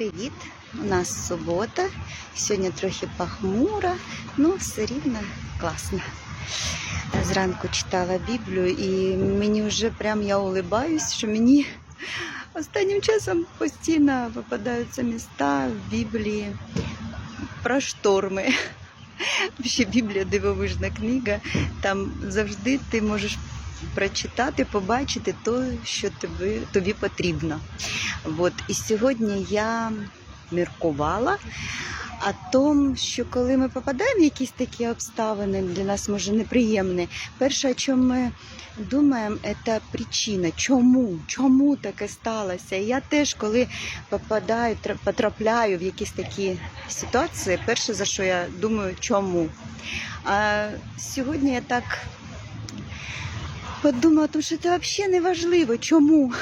привіт! У нас субота. Сьогодні трохи похмуро, але все рівно класно. Зранку читала Біблію і мені вже прям я улибаюсь, що мені останнім часом постійно попадаються міста в Біблії про шторми. Ще Біблія дивовижна книга. Там завжди ти можеш прочитати, побачити те, що тобі, тобі потрібно. От. І сьогодні я міркувала о тому, що коли ми попадаємо в якісь такі обставини, для нас може неприємні, перше, о чому ми думаємо, це причина. Чому? Чому таке сталося? І я теж, коли попадаю, потрапляю в якісь такі ситуації, перше, за що я думаю, чому. А сьогодні я так подумала, тому що це взагалі не важливо. Чому?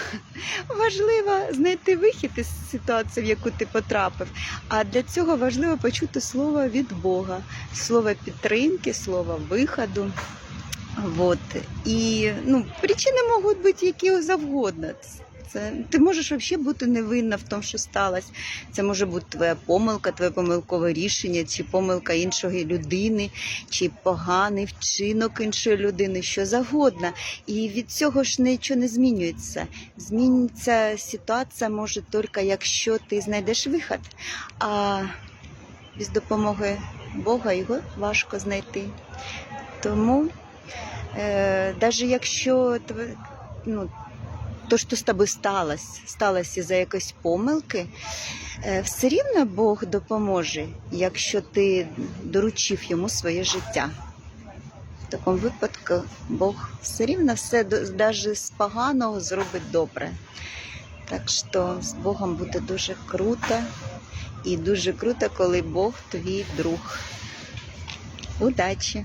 Важливо знайти вихід із ситуації, в яку ти потрапив. А для цього важливо почути слово від Бога, слово підтримки, слово виходу. От. І ну, причини можуть бути які завгодно. Це, ти можеш взагалі бути невинна в тому, що сталося. Це може бути твоя помилка, твоє помилкове рішення, чи помилка іншої людини, чи поганий вчинок іншої людини, що завгодно. І від цього ж нічого не змінюється. Зміниться ситуація може тільки якщо ти знайдеш вихід. А без допомоги Бога його важко знайти. Тому, е, навіть якщо тв- ну, то, що з тобою сталося, сталося за якоїсь помилки, е, все рівно Бог допоможе, якщо ти доручив йому своє життя. В такому випадку Бог все рівно все навіть з поганого зробить добре. Так що з Богом буде дуже круто. І дуже круто, коли Бог твій друг. Удачі!